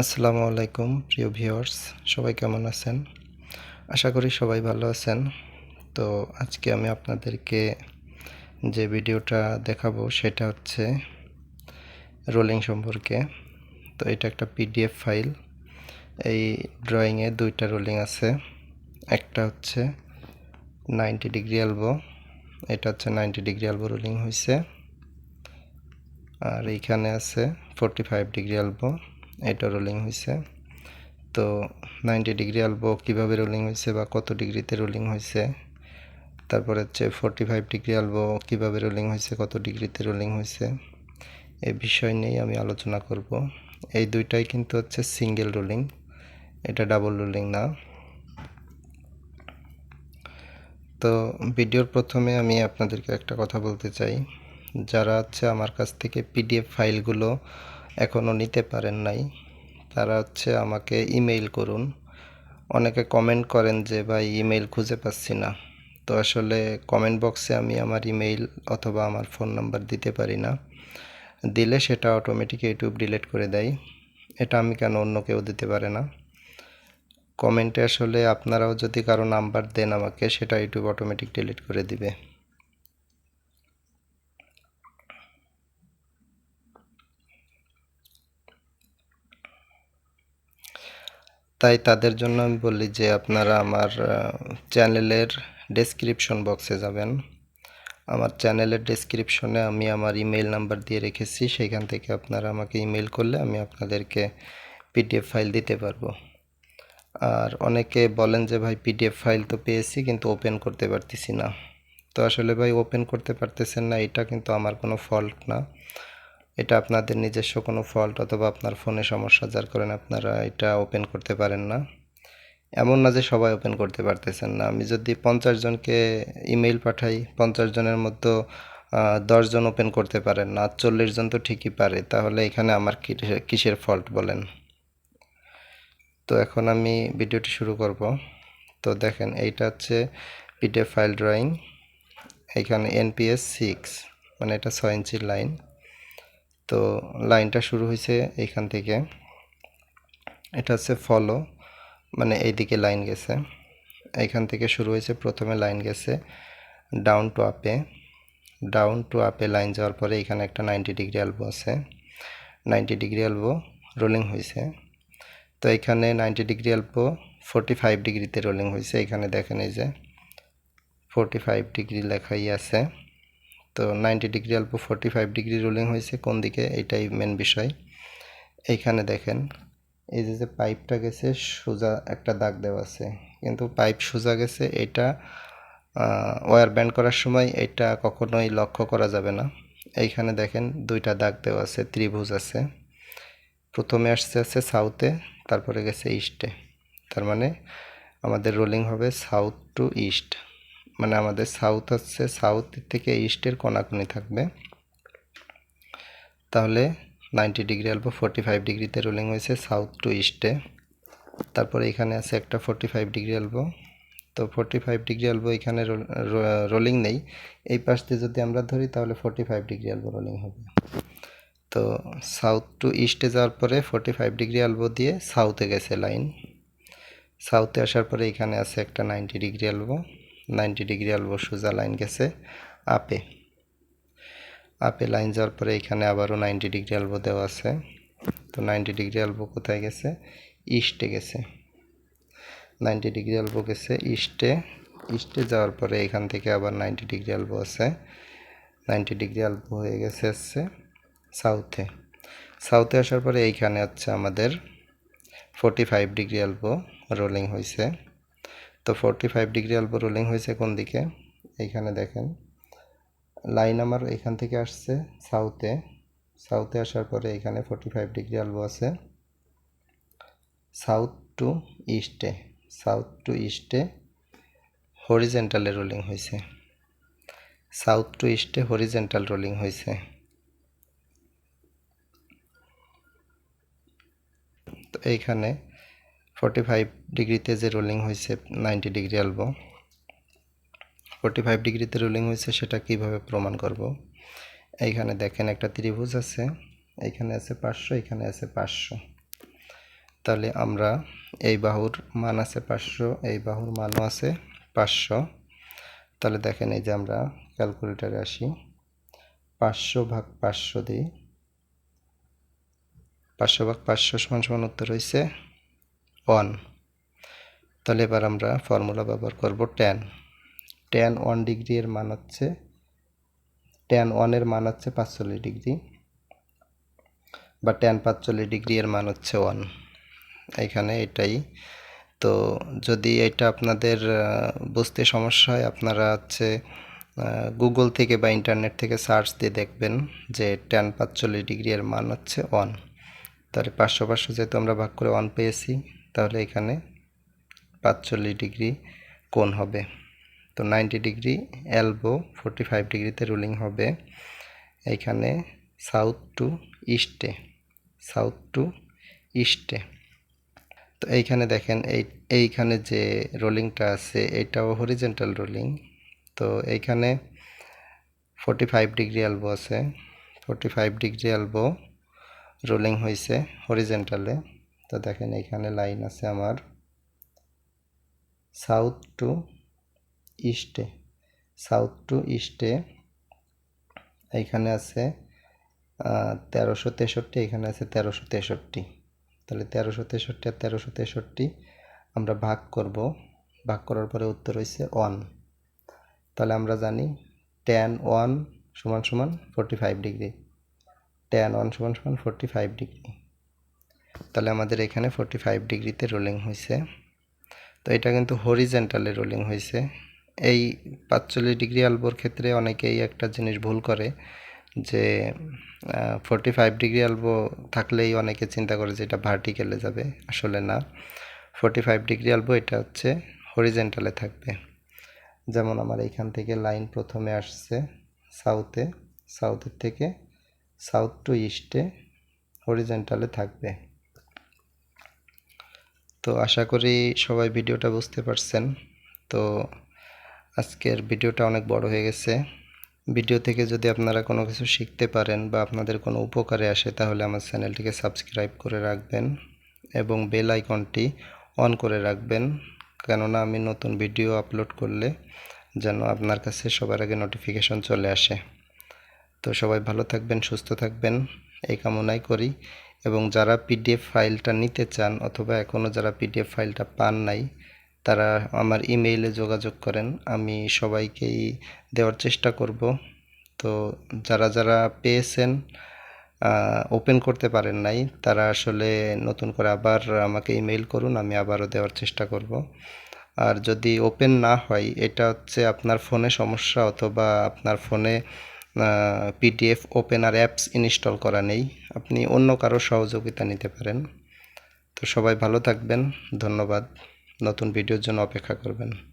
আসসালামু আলাইকুম, প্রিয় ভিউয়ার্স। সবাই কেমন আছেন? আশা করি সবাই ভালো আছেন। তো আজকে আমি আপনাদেরকে যে ভিডিওটা দেখাবো, সেটা হচ্ছে রোলিং সম্পর্কে। তো এটা একটা পিডিএফ ফাইল। এই ড্রয়িংয়ে দুইটা রোলিং আছে। একটা হচ্ছে নাইনটি ডিগ্রি অ্যালবো এটা হচ্ছে নাইনটি ডিগ্রি অ্যালবো রোলিং হয়েছে আর এইখানে আছে ফোরটি ফাইভ ডিগ্রি অ্যালবো এটা রোলিং হয়েছে তো নাইনটি ডিগ্রি অ্যালবো কীভাবে রোলিং হয়েছে বা কত ডিগ্রিতে রোলিং হয়েছে তারপর হচ্ছে ফোরটি ফাইভ ডিগ্রি অ্যালবো কীভাবে রোলিং হয়েছে কত ডিগ্রিতে রোলিং হয়েছে এই বিষয় নিয়েই আমি আলোচনা করব। এই দুইটাই কিন্তু হচ্ছে সিঙ্গেল রোলিং এটা ডাবল রোলিং না। তো ভিডিওর প্রথমে আমি আপনাদেরকে একটা কথা বলতে চাই। যারা হচ্ছে আমার কাছ থেকে পিডিএফ ফাইলগুলো এখনও নিতে পারেন নাই। তারা হচ্ছে আমাকে ইমেইল করুন। অনেকে কমেন্ট করেন যে, ভাই, ইমেইল খুঁজে পাচ্ছি না। তো আসলে কমেন্ট বক্সে আমি আমার ইমেইল অথবা আমার ফোন নাম্বার দিতে পারি না। দিলে সেটা অটোমেটিক ইউটিউব ডিলিট করে দেয়। এটা আমি কেন অন্য কেউ দিতে পারে না? কমেন্টে আসলে আপনারাও যদি কারও নাম্বার দেন আমাকে, সেটা ইউটিউব অটোমেটিক ডিলিট করে দিবে। তাই তাদের জন্য আমি বলি যে আপনারা আমার চ্যানেলের ডেসক্রিপশন বক্সে যাবেন। আমার চ্যানেলের ডেসক্রিপশনে আমি আমার ইমেল নাম্বার দিয়ে রেখেছি, সেখান থেকে আপনারা আমাকে ইমেল করলে আমি আপনাদেরকে পিডিএফ ফাইল দিতে পারব। আর অনেকে বলেন যে, ভাই পিডিএফ ফাইল তো পেয়েছি, কিন্তু ওপেন করতে পারতেছি না। তো আসলে ভাই ওপেন করতে পারতেছেন না, এটা কিন্তু আমার কোনো ফল্ট না। এটা আপনাদের নিজস্ব কোনো ফল্ট অথবা আপনার ফোনে সমস্যা, যার কারণে আপনারা এটা ওপেন করতে পারেন না। এমন না যে সবাই ওপেন করতে পারতেছেন না। আমি যদি পঞ্চাশ জনকে ইমেইল পাঠাই, পঞ্চাশ জনের মধ্যে দশজন ওপেন করতে পারেন না চল্লিশ জন তো ঠিকই পারে, তাহলে এখানে আমার কিসের ফল্ট বলেন? তো এখন আমি ভিডিওটি শুরু করব। তো দেখেন, এইটা হচ্ছে পিডিএফ ফাইল ড্রয়িং এখানে এনপিএস সিক্স মানে এটা ছয় ইঞ্চির লাইন তো লাইনটা শুরু হয়েছে এইখান থেকে। এটা হচ্ছে ফলো মানে এইদিকে লাইন গেছে। এইখান থেকে শুরু হয়েছে, প্রথমে লাইন গেছে ডাউন টু আপে ডাউন টু আপে লাইন যাওয়ার পরে এখানে একটা নাইনটি ডিগ্রি অ্যালবো আছে। নাইনটি ডিগ্রি অ্যালবো রোলিং হয়েছে। তো এখানে ninety degree elbow forty five ডিগ্রিতে রোলিং হয়েছে। এখানে দেখেন এই যে ফোরটি ফাইভ ডিগ্রি লেখাই আছে। তো ninety degree elbow forty five degree rolling হয়েছে, কোন দিকে? এটাই মেন বিষয়। এইখানে দেখেন, এই যে যে পাইপটা গেছে, সোজা একটা দাগ দেওয়া আছে। কিন্তু পাইপ সোজা গেছে, এটা ওয়ার ব্যান্ড করার সময় এটা কখনোই লক্ষ্য করা যাবে না। এইখানে দেখেন, দুইটা দাগ দেওয়া আছে, ত্রিভুজ আছে। প্রথমে আসছে, আছে সাউথে তারপরে গেছে ইস্টে তার মানে আমাদের রোলিং হবে সাউথ টু ইস্ট মানে আমাদের সাউথ হচ্ছে সাউথ থেকে ইস্টের কোনাকুনি থাকবে। তাহলে ninety degree elbow forty five ডিগ্রিতে রোলিং হয়েছে সাউথ টু ইস্টে তারপরে এখানে আছে একটা ফোরটি ফাইভ ডিগ্রি অল্প তো ফোরটি ফাইভ ডিগ্রি অল্প এখানে রোলিং নেই। এই পাশ দিয়ে যদি আমরা ধরি তাহলে forty five degree elbow rolling হবে। তো সাউথ টু ইস্টে যাওয়ার পরে ফোরটি ফাইভ ডিগ্রি অল্প দিয়ে সাউথে গেছে লাইন সাউথে আসার পরে এখানে আছে একটা ninety degree elbow ninety degree elbow সোজা লাইন গেছে আপে। আপে লাইন যাওয়ার পরে এখানে আবারও নাইনটি ডিগ্রি আলবো দেওয়া আছে। তো নাইনটি ডিগ্রি আলবো কোথায় গেছে? ইস্টে গেছে। নাইনটি ডিগ্রি আলবো গেছে ইস্টে। ইস্টে যাওয়ার পরে এখান থেকে আবার নাইনটি ডিগ্রি আলবো আছে। নাইনটি ডিগ্রি আলবো হয়ে গেছে হচ্ছে সাউথে। সাউথে আসার পরে এইখানে হচ্ছে আমাদের forty five degree elbow rolling হয়েছে তো forty five degree elbow rolling হয়েছে কোন দিকে? এইখানে দেখেন। লাইন আমার এখান থেকে আসছে সাউথে সাউথে আসার পরে এখানে ফোরটি ফাইভ ডিগ্রি অল্প আছে। সাউথ টু ইস্টে সাউথ টু ইস্টে হরিজেন্টালে রোলিং হয়েছে। সাউথ টু ইস্টে হরিজেন্টাল রোলিং হয়েছে। তো এইখানে ফোরটি ফাইভ ডিগ্রিতে যে রোলিং হয়েছে ninety degree elbow. Forty five ডিগ্রিতে রোলিং হয়েছে, সেটা কীভাবে প্রমাণ করব? এইখানে দেখেন একটা ত্রিভুজ আছে, এইখানে আছে পাঁচশো এখানে আছে পাঁচশো। তাহলে আমরা এই বাহুর মান আছে পাঁচশো, এই বাহুর মানও আছে পাঁচশো। তাহলে দেখেন এই যে আমরা ক্যালকুলেটারে আসি। পাঁচশো ভাগ পাঁচশো দিই। পাঁচশো ভাগ পাঁচশো সমান সমান উত্তর হয়েছে ওয়ান তাহলে এবার আমরা ফর্মুলা ব্যবহার করব টেন টেন ওয়ান ডিগ্রি এর মান হচ্ছে টেন ওয়ানের মান হচ্ছে পাঁচচল্লিশ ডিগ্রি বা টেন পাঁচচল্লিশ ডিগ্রি এর মান হচ্ছে ওয়ান এখানে এটাই। তো যদি এটা আপনাদের বুঝতে সমস্যা হয়, আপনারা হচ্ছে গুগল থেকে বা ইন্টারনেট থেকে সার্চ দিয়ে দেখবেন যে টেন পাঁচচল্লিশ ডিগ্রি এর মান হচ্ছে ওয়ান তাহলে পাঁচশো পাঁচশো যেহেতু আমরা ভাগ করে ওয়ান পেয়েছি তাহলে এখানে পাঁচচল্লিশ ডিগ্রি কোণ হবে। তো ninety degree elbow, forty five ডিগ্রিতে রুলিং হবে। এইখানে সাউথ টু ইস্টে, সাউথ টু ইস্টে। তো এইখানে দেখেন, এই, এইখানে যে রোলিংটা আছে, এটাও হরিজেন্টাল রোলিং। তো এইখানে ফোরটি ফাইভ ডিগ্রি এলবো আছে। Forty five degree elbow rolling হয়েছে হরিজেন্টালে। তো দেখেন এইখানে লাইন আছে আমার। সাউথ টু ইস্টে, সাউথ টু ইস্টে এইখানে আছে তেরোশো তেষট্টি, এখানে আছে তেরোশো তেষট্টি। তাহলে তেরোশো তেষট্টি আর তেরোশো তেষট্টি আমরা ভাগ করব। ভাগ করার পরে উত্তর হয়েছে ওয়ান তাহলে আমরা জানি টেন ওয়ান সমান সমান forty five degree ten one সমান সমান ফোরটি ফাইভ ডিগ্রি তাহলে আমাদের এখানে ফোরটি ফাইভ ডিগ্রিতে রোলিং হয়েছে তো এটা কিন্তু হরিজেন্টালে রোলিং হয়েছে এই পাঁচচল্লিশ ডিগ্রি আলবোর ক্ষেত্রে অনেকেই একটা জিনিস ভুল করে যে ফোরটি ফাইভ ডিগ্রি আলবো থাকলেই অনেকে চিন্তা করে যে এটা ভার্টিক্যালে যাবে। আসলে না। ফোরটি ফাইভ ডিগ্রি আলবো এটা হচ্ছে হরিজেন্টালে থাকবে। যেমন আমার এইখান থেকে লাইন প্রথমে আসছে সাউথে সাউথের থেকে সাউথ টু ইস্টে হরিজেন্টালে থাকবে। তো আশা করি সবাই ভিডিওটা বুঝতে পারছেন। তো আজকের ভিডিওটা অনেক বড় হয়ে গেছে। ভিডিও থেকে যদি আপনারা কোনো কিছু শিখতে পারেন বা আপনাদের কোনো উপকারে আসে, তাহলে আমার চ্যানেলটিকে সাবস্ক্রাইব করে রাখবেন এবং বেল আইকনটি অন করে রাখবেন। কেননা আমি নতুন ভিডিও আপলোড করলে যেন আপনার কাছে সবার আগে নোটিফিকেশন চলে আসে। তো সবাই ভালো থাকবেন, সুস্থ থাকবেন। এই কামনাই করি। এবং যারা পিডিএফ ফাইলটা নিতে চান অথবা এখনও যারা পিডিএফ ফাইলটা পান নাই, তারা আমার ইমেইলে যোগাযোগ করেন। আমি সবাইকেই দেওয়ার চেষ্টা করব। তো যারা যারা পেয়েছেন ওপেন করতে পারেন নাই, তারা আসলে নতুন করে আবার আমাকে ইমেইল করুন, আমি আবারও দেওয়ার চেষ্টা করব। আর যদি ওপেন না হয়, এটা হচ্ছে আপনার ফোনে সমস্যা অথবা আপনার ফোনে পিডিএফ ওপেনার অ্যাপস ইনস্টল করা নেই। আপনি অন্য কারও সহযোগিতা নিতে পারেন। তো সবাই ভালো থাকবেন। ধন্যবাদ। নতুন ভিডিওর জন্য অপেক্ষা করবেন।